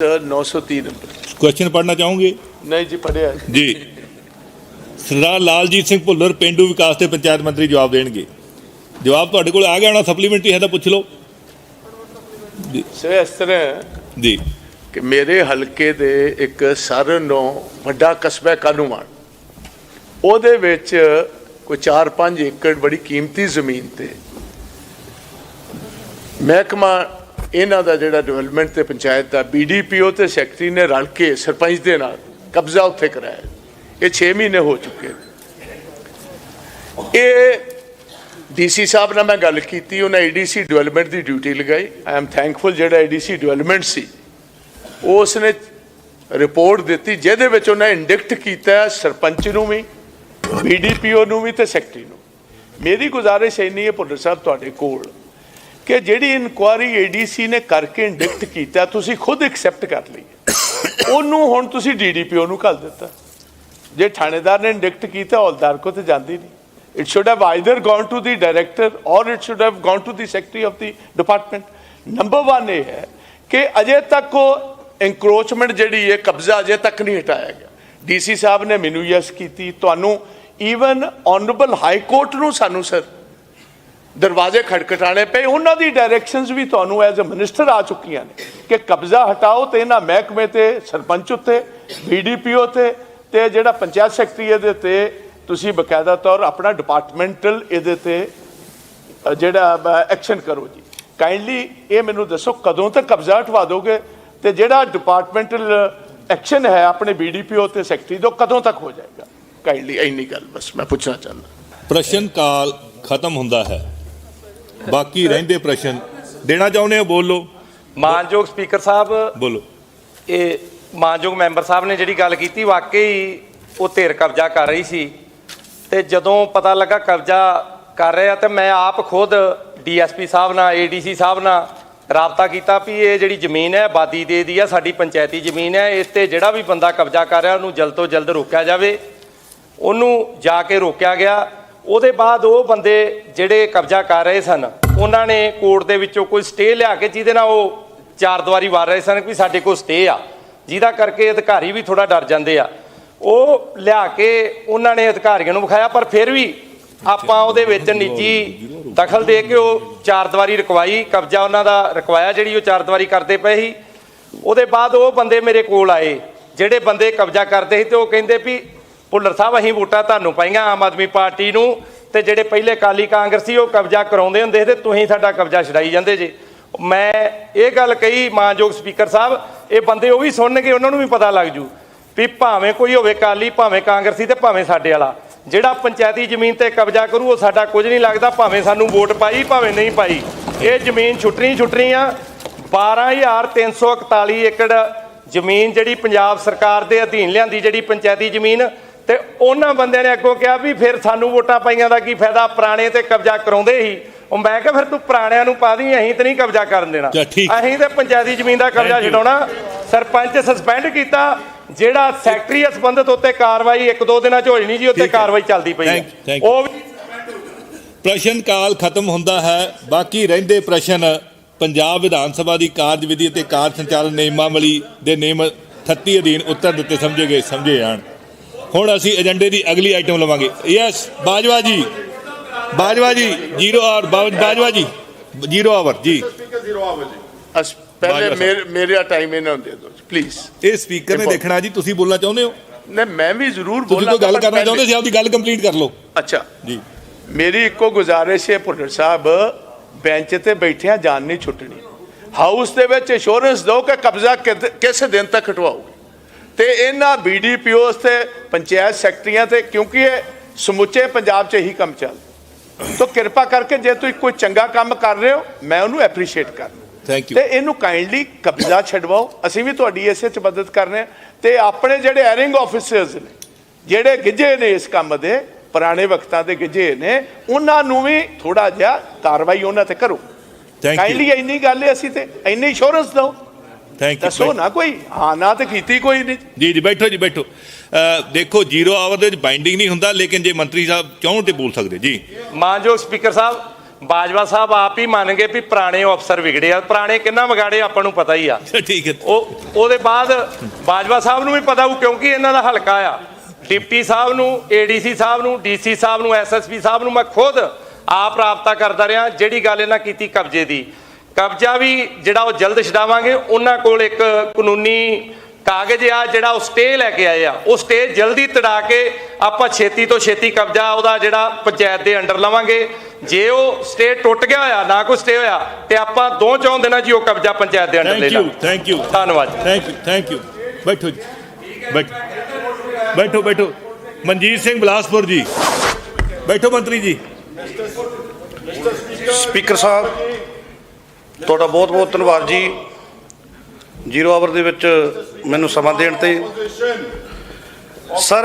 930 number question ਪੜ੍ਹਨਾ ਚਾਹੋਗੇ ਨਹੀਂ ਜੀ ਪੜਿਆ ਜੀ ਸਰਦਾਰ ਲਾਲਜੀਤ ਸਿੰਘ ਭੁੱਲਰ ਪਿੰਡੂ ਵਿਕਾਸ ਤੇ ਪੰਚਾਇਤ ਮੰਤਰੀ ਜਵਾਬ ਦੇਣਗੇ ਜਵਾਬ ਤੁਹਾਡੇ ਕੋਲ ਆ ਗਿਆ ਹੋਣਾ ਸਪਲੀਮੈਂਟਰੀ ਹੈ ਤਾਂ ਪੁੱਛ ਲਓ ਸੋ ਇਸ ਤਰ੍ਹਾਂ ਜੀ ਕਿ ਮੇਰੇ ਹਲਕੇ ਦੇ ਇੱਕ ਸਰ ਨੂੰ ਵੱਡਾ ਕਸਬਾ ਕਾਨੂੰਵਾਨ ਉਹਦੇ ਵਿੱਚ ਕੋਈ 4-5 ਏਕੜ ਬੜੀ ਕੀਮਤੀ ਜ਼ਮੀਨ ਤੇ ਮਹਿਕਮਾ ਇਹਨਾਂ ਦਾ ਜਿਹੜਾ ਡਿਵੈਲਪਮੈਂਟ ਤੇ ਪੰਚਾਇਤ ਦਾ ਬੀਡੀਪੀਓ ਤੇ ਸੈਕਟਰੀ ਨੇ ਰਲ ਕੇ ਸਰਪੰਚ ਦੇ ਨਾਲ ਕਬਜ਼ਾ ਉੱਥੇ ਕਰਾਇਆ। ਇਹ 6 ਮਹੀਨੇ ਹੋ ਚੁੱਕੇ ਨੇ। ਇਹ ਡੀਸੀ ਸਾਹਿਬ ਨਾਲ ਮੈਂ ਗੱਲ ਕੀਤੀ, ਉਹਨਾਂ ਏਡੀਸੀ ਡਿਵੈਲਪਮੈਂਟ ਦੀ ਡਿਊਟੀ ਲਗਾਈ। ਆਈ ਐਮ ਥੈਂਕਫੁਲ ਜਿਹੜਾ ਏਡੀਸੀ ਡਿਵੈਲਪਮੈਂਟ ਸੀ ਉਸ ਨੇ ਰਿਪੋਰਟ ਦਿੱਤੀ, ਜਿਹਦੇ ਵਿੱਚ ਉਹਨਾਂ ਇੰਡਿਕਟ ਕੀਤਾ ਸਰਪੰਚ ਨੂੰ ਵੀ ਬੀਡੀਪੀਓ ਨੂੰ ਵੀ ਤੇ ਸੈਕਟਰੀ ਨੂੰ ਮੇਰੀ ਗੁਜ਼ਾਰਿਸ਼ ਇੰਨੀ ਹੈ ਭੁੱਲਰ ਸਾਹਿਬ, ਤੁਹਾਡੇ ਕੋਲ ਕਿ ਜਿਹੜੀ ਇਨਕੁਆਰੀ ਏਡੀਸੀ ਨੇ ਕਰਕੇ ਇੰਡਿਕਟ ਕੀਤਾ, ਤੁਸੀਂ ਖੁਦ ਐਕਸੈਪਟ ਕਰ ਲਈ ਉਹਨੂੰ ਹੁਣ ਤੁਸੀਂ ਡੀਡੀਪੀਓ ਨੂੰ ਘੱਲ ਦਿੱਤਾ। ਜੇ ਥਾਣੇਦਾਰ ਨੇ ਇੰਡਿਕਟ ਕੀਤਾ, ਹੌਲਦਾਰ ਕੋ ਤੇ ਜਾਂਦੀ ਨਹੀਂ। It should have either gone to the director or it should have gone to the secretary of the department number 1 ਇਹ ਹੈ ਕਿ ਅਜੇ ਤੱਕ ਉਹ ਐਨਕਰੋਚਮੈਂਟ ਜਿਹੜੀ ਹੈ, ਕਬਜ਼ਾ ਅਜੇ ਤੱਕ ਨਹੀਂ ਹਟਾਇਆ ਗਿਆ। ਡੀਸੀ ਸਾਹਿਬ ਨੇ ਮੈਨੂੰ ਯੈਸ ਕੀਤੀ। ਤੁਹਾਨੂੰ ਈਵਨ ਆਨਰੇਬਲ ਹਾਈ ਕੋਰਟ ਨੂੰ ਸਾਨੂੰ ਸਰ ਦਰਵਾਜ਼ੇ ਖੜਖਟਾਣੇ ਪਏ। ਉਹਨਾਂ ਦੀ ਡਾਇਰੈਕਸ਼ਨਸ ਵੀ ਤੁਹਾਨੂੰ ਐਜ਼ ਅ ਮਿਨਿਸਟਰ ਆ ਚੁੱਕੀਆਂ ਨੇ ਕਿ ਕਬਜ਼ਾ ਹਟਾਓ ਤੇ ਇਹਨਾਂ ਮਹਿਕਮੇ ਤੇ, ਸਰਪੰਚ ਉੱਤੇ ਬੀਡੀਪੀਓ ਤੇ ਤੇ ਜਿਹੜਾ ਪੰਚਾਇਤ ਸੈਕਟਰੀ ਇਹਦੇ ਤੇ, ਤੁਸੀਂ ਬਕਾਇਦਾ ਤੌਰ ਆਪਣਾ ਡਿਪਾਰਟਮੈਂਟਲ ਇਹਦੇ ਤੇ ਜਿਹੜਾ ਐਕਸ਼ਨ ਕਰੋ ਜੀ। ਕਾਈਂਡਲੀ ਇਹ ਮੈਨੂੰ ਦੱਸੋ ਕਦੋਂ ਤੱਕ ਕਬਜ਼ਾ ਹਟਵਾ ਦੋਗੇ ਤੇ ਜਿਹੜਾ ਡਿਪਾਰਟਮੈਂਟਲ ਐਕਸ਼ਨ ਹੈ ਆਪਣੇ ਬੀਡੀਪੀਓ ਤੇ ਸੈਕਟਰੀ ਤੋਂ ਕਦੋਂ ਤੱਕ ਹੋ ਜਾਏਗਾ? ਕਾਈਂਡਲੀ ਇੰਨੀ ਗੱਲ ਬਸ ਮੈਂ ਪੁੱਛਣਾ ਚਾਹੁੰਦਾ। ਪ੍ਰਸ਼ਨ ਕਾਲ ਖਤਮ ਹੁੰਦਾ ਹੈ। ਬਾਕੀ ਰਹਿੰਦੇ ਪ੍ਰਸ਼ਨ। ਦੇਣਾ ਚਾਹੁੰਦੇ ਹੋ? ਬੋਲੋ। ਮਾਨਯੋਗ ਸਪੀਕਰ ਸਾਹਿਬ ਬੋਲੋ। ਇਹ ਮਾਨਯੋਗ ਮੈਂਬਰ ਸਾਹਿਬ ਨੇ ਜਿਹੜੀ ਗੱਲ ਕੀਤੀ ਵਾਕਈ ਉਹ ਧਿਰ ਕਬਜ਼ਾ ਕਰ ਰਹੀ ਸੀ। ਤੇ ਜਦੋਂ ਪਤਾ ਲੱਗਾ ਕਬਜ਼ਾ ਕਰ ਰਿਹਾ ਤੇ ਮੈਂ ਆਪ ਖੁਦ ਡੀਐਸਪੀ ਸਾਹਿਬ ਨਾਲ ਏਡੀਸੀ ਸਾਹਿਬ ਨਾਲ ਰਾਬਤਾ ਕੀਤਾ ਵੀ ਇਹ ਜਿਹੜੀ ਜ਼ਮੀਨ ਹੈ ਆਬਾਦੀ ਦੇ ਦੀ ਆ ਸਾਡੀ ਪੰਚਾਇਤੀ ਜ਼ਮੀਨ ਹੈ ਇਸ ਤੇ ਜਿਹੜਾ ਵੀ ਬੰਦਾ ਕਬਜ਼ਾ ਕਰ ਰਿਹਾ ਉਹਨੂੰ ਜਲਦ ਤੋਂ ਜਲਦ ਰੋਕਿਆ ਜਾਵੇ। ਉਹਨੂੰ ਜਾ ਕੇ ਰੋਕਿਆ ਗਿਆ। ਉਹਦੇ ਬਾਅਦ ਉਹ ਬੰਦੇ ਜਿਹੜੇ ਕਬਜ਼ਾ ਕਰ ਰਹੇ ਸਨ, ਉਹਨਾਂ ਨੇ ਕੋਰਟ ਦੇ ਵਿੱਚੋਂ ਕੋਈ ਸਟੇ ਲਿਆ ਕੇ ਜਿਹਦੇ ਨਾਲ ਉਹ ਚਾਰ ਦੀਵਾਰੀ ਵਾਰ ਰਹੇ ਸਨ ਕਿ ਸਾਡੇ ਕੋਲ ਸਟੇ ਆ। ਜਿਹਦਾ ਕਰਕੇ ਅਧਿਕਾਰੀ ਵੀ ਥੋੜਾ ਡਰ ਜਾਂਦੇ ਆ। ਉਹ ਲਿਆ ਕੇ ਉਹਨਾਂ ਨੇ ਅਧਿਕਾਰੀਆਂ ਨੂੰ ਵਿਖਾਇਆ, ਪਰ ਫਿਰ ਵੀ ਆਪਾਂ ਉਹਦੇ ਵਿੱਚ ਨਿੱਜੀ ਦਖਲ ਦੇ ਕੇ ਉਹ ਚਾਰ ਦੀਵਾਰੀ ਰਕਵਾਈ, ਕਬਜ਼ਾ ਉਹਨਾਂ ਦਾ ਰਕਵਾਇਆ ਜਿਹੜੀ ਉਹ ਚਾਰ ਦੀਵਾਰੀ ਕਰਦੇ ਪਏ ਸੀ। ਉਹਦੇ ਬਾਅਦ ਉਹ ਬੰਦੇ ਮੇਰੇ ਕੋਲ ਆਏ, ਜਿਹੜੇ ਬੰਦੇ ਕਬਜ਼ਾ ਕਰਦੇ ਸੀ ਤੇ ਉਹ ਕਹਿੰਦੇ ਵੀ ਭੁੱਲਰ ਸਾਹਿਬ, ਅਸੀਂ ਵੋਟਾਂ ਤੁਹਾਨੂੰ ਪਾਈਆਂ ਆਮ ਆਦਮੀ ਪਾਰਟੀ ਨੂੰ ਤੇ ਜਿਹੜੇ ਪਹਿਲੇ ਕਾਲੀ ਕਾਂਗਰਸੀ ਉਹ ਕਬਜ਼ਾ ਕਰਾਉਂਦੇ ਹੁੰਦੇ ਸੀ ਤੇ ਤੁਸੀਂ ਸਾਡਾ ਕਬਜ਼ਾ ਛਡਾਈ ਜਾਂਦੇ ਜੇ। ਮੈਂ ਇਹ ਗੱਲ ਕਹੀ ਮਾਨਯੋਗ ਸਪੀਕਰ ਸਾਹਿਬ, ਇਹ ਬੰਦੇ ਉਹ ਵੀ ਸੁਣਨਗੇ, ਉਹਨਾਂ ਨੂੰ ਵੀ ਪਤਾ ਲੱਗ ਜੂ ਵੀ ਭਾਵੇਂ ਕੋਈ ਹੋਵੇ ਕਾਲੀ ਭਾਵੇਂ ਕਾਂਗਰਸੀ ਤੇ ਭਾਵੇਂ ਸਾਡੇ ਵਾਲਾ। ਜਿਹੜਾ ਪੰਚਾਇਤੀ ਜ਼ਮੀਨ ਤੇ ਕਬਜ਼ਾ ਕਰੂ, ਉਹ ਸਾਡਾ ਕੁਝ ਨਹੀਂ ਲੱਗਦਾ, ਭਾਵੇਂ ਸਾਨੂੰ ਵੋਟ ਪਾਈ, ਭਾਵੇਂ ਨਹੀਂ ਪਾਈ। ਇਹ ਜ਼ਮੀਨ ਛੁੱਟਣੀ ਛੁੱਟਣੀ ਆ। 12341 ਏਕੜ ਜ਼ਮੀਨ ਜਿਹੜੀ ਪੰਜਾਬ ਸਰਕਾਰ ਦੇ ਅਧੀਨ ਲਿਆਂਦੀ, ਜਿਹੜੀ ਪੰਚਾਇਤੀ ਜ਼ਮੀਨ ਤੇ ਉਹਨਾਂ ਬੰਦਿਆਂ ਨੇ ਅੱਗੋਂ ਕਿਹਾ ਵੀ ਫਿਰ ਸਾਨੂੰ ਵੋਟਾਂ ਪਾਈਆਂ ਦਾ ਕੀ ਫਾਇਦਾ ਪੁਰਾਣੇ ਤੇ ਕਬਜ਼ਾ ਕਰਾਉਂਦੇ ਸੀ ਉਹ ਮੈਂ ਕਿਹਾ ਫਿਰ ਤੂੰ ਪੁਰਾਣਿਆਂ ਨੂੰ ਪਾ ਦੀ ਅਸੀਂ ਤੇ ਨਹੀਂ ਕਬਜ਼ਾ ਕਰਨ ਦੇਣਾ। ਅਸੀਂ ਤੇ ਪੰਚਾਇਤੀ ਜ਼ਮੀਨ ਦਾ ਕਬਜ਼ਾ. ਛਡਾਉਣਾ ਸਰਪੰਚ ਸਸਪੈਂਡ ਕੀਤਾ ਜਿਹੜਾ ਸੈਕਟਰੀ ਸੰਬੰਧਤ ਉੱਤੇ ਕਾਰਵਾਈ ਇੱਕ ਦੋ ਦਿਨਾਂ ਚ ਹੋ ਜਣੀ ਜੀ ਉੱਤੇ ਹੈ। ਕਾਰਵਾਈ ਚੱਲਦੀ ਪਈ. ਉਹ ਵੀ ਪ੍ਰਸ਼ਨ ਕਾਲ ਖਤਮ ਹੁੰਦਾ ਹੈ ਬਾਕੀ ਰਹਿੰਦੇ ਪ੍ਰਸ਼ਨ ਪੰਜਾਬ ਵਿਧਾਨ ਸਭਾ ਦੀ ਕਾਰਜਵਿਧੀ ਅਤੇ ਕਾਰਜ ਸੰਚਾਲਨ ਨਿਯਮਾਵਲੀ ਦੇ ਨਿਯਮ 38 ਅਧੀਨ ਉੱਤਰ ਦਿੱਤੇ ਸਮਝੇ ਗਏ ਸਮਝੇ ਜਾਣ ਹੁਣ ਅਸੀਂ ਏਜੰਡੇ ਦੀ ਅਗਲੀ ਆਈਟਮ ਲਵਾਂਗੇ। ਯੈਸ ਬਾਜਵਾ ਜੀ। ਬਾਜਵਾ ਜੀ ਜ਼ੀਰੋ ਆਵਰ ਬਾਜਵਾ ਜੀ। ਜ਼ੀਰੋ ਆਵਰ ਜੀ। ਅਸ ਪਹਿਲੇ। ਮੇਰੇ ਮੇਰਾ ਟਾਈਮ ਇਹਨਾਂ ਦੇ। ਦਿਓ ਪਲੀਜ਼ ਇਹ ਸਪੀਕਰ ਨੇ ਦੇਖਣਾ ਜੀ ਤੁਸੀਂ ਬੋਲਣਾ ਚਾਹੁੰਦੇ ਹੋ? ਨਹੀਂ ਮੈਂ ਵੀ ਜ਼ਰੂਰ ਤੁਸੀਂ ਬੋਲਾਂ ਕੋਈ ਗੱਲ ਕਰਨਾ ਚਾਹੁੰਦੇ ਸੀ ਆਪਦੀ ਗੱਲ ਕੰਪਲੀਟ ਕਰ ਲਓ। ਅੱਛਾ। ਜੀ। ਮੇਰੀ ਇੱਕੋ ਗੁਜ਼ਾਰਿਸ਼ ਹੈ ਭੁੱਲਰ ਸਾਹਿਬ ਬੈਂਚ ਤੇ ਬੈਠਿਆਂ ਜਾਨ ਨਹੀਂ ਛੁੱਟਣੀ। ਹਾਊਸ ਦੇ ਵਿੱਚ ਇੰਸ਼ੋਰੈਂਸ ਦਿਓ ਕਿ ਕਬਜ਼ਾ ਕਿਸ ਦਿਨ ਤੱਕ ਹਟਵਾਓਗੇ ਤੇ ਇਹਨਾਂ ਬੀਡੀਪੀਓਸ ਤੇ ਪੰਚਾਇਤ ਸੈਕਟਰੀਆਂ ਤੇ ਕਿਉਂਕਿ ਇਹ ਸਮੁੱਚੇ ਪੰਜਾਬ 'ਚ ਇਹੀ ਕੰਮ ਚੱਲਦਾ। ਤੋ ਕਿਰਪਾ ਕਰਕੇ ਜੇ ਤੁਸੀਂ ਕੋਈ ਚੰਗਾ ਕੰਮ ਕਰ ਰਹੇ ਹੋ ਮੈਂ ਉਹਨੂੰ ਐਪਰੀਸ਼ੀਏਟ ਕਰਦਾ ਥੈਂਕ ਯੂ ਤੇ ਇਹਨੂੰ ਕਾਈਂਡਲੀ ਕਬਜ਼ਾ ਛਡਵਾਓ। ਅਸੀਂ ਵੀ ਤੁਹਾਡੀ ਇਸੇ ਚ ਮਦਦ ਕਰ ਰਹੇ ਹਾਂ। ਤੇ ਆਪਣੇ ਜਿਹੜੇ ਐਰਿੰਗ ਆਫੀਸਰਸ ਨੇ ਜਿਹੜੇ ਗਿੱਜੇ ਨੇ ਇਸ ਕੰਮ ਦੇ ਪੁਰਾਣੇ ਵਕਤਾਂ ਦੇ ਗਿੱਜੇ ਨੇ ਉਹਨਾਂ ਨੂੰ ਵੀ ਥੋੜਾ ਜਿਹਾ ਕਾਰਵਾਈ ਉਹਨਾਂ ਤੇ ਕਰੋ। ਥੈਂਕ ਕਾਈਂਡਲੀ ਇੰਨੀ ਗੱਲ ਹੈ ਅਸੀਂ ਤੇ ਇੰਨੀ ਇੰਸ਼ੋਰੈਂਸ ਦਿਓ। ਥੈਂਕ ਦੱਸੋ ਯੂ ਨਾ ਕੋਈ ਹਾਂ ਨਾ ਤੇ ਕੀਤੀ ਕੋਈ ਨਹੀਂ। ਜੀ ਜੀ ਬੈਠੋ ਜੀ ਬੈਠੋ। ਦੇਖੋ ਜ਼ੀਰੋ ਆਵਰ ਦੇ ਵਿੱਚ ਬਾਈਂਡਿੰਗ ਨਹੀਂ ਹੁੰਦਾ ਲੇਕਿਨ ਜੇ ਮੰਤਰੀ ਸਾਹਿਬ ਚਾਹਣ ਤੇ ਬੋਲ ਸਕਦੇ ਜੀ। ਮਾਨਯੋਗ ਸਪੀਕਰ ਸਾਹਿਬ ਬਾਜਵਾ ਸਾਹਿਬ ਆਪ ਹੀ ਮੰਨ ਗਏ ਵੀ ਪੁਰਾਣੇ ਅਫਸਰ ਵਿਗੜੇ ਆ। ਪੁਰਾਣੇ ਕਿੰਨਾ ਵਿਗਾੜੇ ਆਪਾਂ ਨੂੰ ਪਤਾ ਹੀ ਆ। ਠੀਕ ਹੈ। ਉਹ ਉਹਦੇ ਬਾਅਦ ਬਾਜਵਾ ਸਾਹਿਬ ਨੂੰ ਵੀ ਪਤਾ ਹੋਊ ਕਿਉਂਕਿ ਇਹਨਾਂ ਦਾ ਹਲਕਾ ਆ। ਡਿਪਟੀ ਸਾਹਿਬ ਨੂੰ ਏਡੀਸੀ ਸਾਹਿਬ ਨੂੰ ਡੀਸੀ ਸਾਹਿਬ ਨੂੰ ਐਸਐਸਪੀ ਸਾਹਿਬ ਨੂੰ ਮੈਂ ਖੁਦ ਆਪ ਰਾਬਤਾ ਕਰਦਾ ਰਿਹਾ ਜਿਹੜੀ ਗੱਲ ਇਹਨਾਂ ਕੀਤੀ ਕਬਜ਼ੇ ਦੀ। ਕਬਜ਼ਾ ਵੀ ਜਿਹੜਾ ਉਹ ਜਲਦ ਛਡਾਵਾਂਗੇ ਉਹਨਾਂ ਕੋਲ ਇੱਕ ਕਾਨੂੰਨੀ ਕਾਗਜ਼ ਆ ਜਿਹੜਾ ਉਹ ਸਟੇ ਲੈ ਕੇ ਆਏ ਆ। ਉਹ ਸਟੇ ਜਲਦੀ ਤੜਾ ਕੇ ਆਪਾਂ ਛੇਤੀ ਤੋਂ ਛੇਤੀ ਕਬਜ਼ਾ ਉਹਦਾ ਜਿਹੜਾ ਪੰਚਾਇਤ ਦੇ ਅੰਡਰ ਲਵਾਂਗੇ। ਜੇ ਉਹ ਸਟੇ ਟੁੱਟ ਗਿਆ ਹੋਇਆ ਨਾ ਕੋਈ ਸਟੇ ਹੋਇਆ ਤੇ ਆਪਾਂ ਦੋ ਚੌਂ ਦਿਨਾਂ ਹੀ ਉਹ ਕਬਜ਼ਾ ਪੰਚਾਇਤ ਦੇ ਅੰਡਰ ਲੈ ਥੈਂਕ ਯੂ ਲਾਂਗੇ। ਥੈਂਕ ਯੂ ਧੰਨਵਾਦ ji. Thank you thank you ਬੈਠੋ ਜੀ ਬੈਠੋ ਬੈਠੋ ਬੈਠੋ। ਮਨਜੀਤ ਸਿੰਘ ਬਲਾਸਪੁਰ ਜੀ। ਬੈਠੋ ਮੰਤਰੀ ਜੀ। ਸਪੀਕਰ ਸਾਹਿਬ। ਤੁਹਾਡਾ ਬਹੁਤ ਬਹੁਤ ਧੰਨਵਾਦ ਜੀ। ਜ਼ੀਰੋ ਆਵਰ ਦੇ ਵਿੱਚ ਮੈਨੂੰ ਸਮਾਂ ਦੇਣ ਤੇ। ਸਰ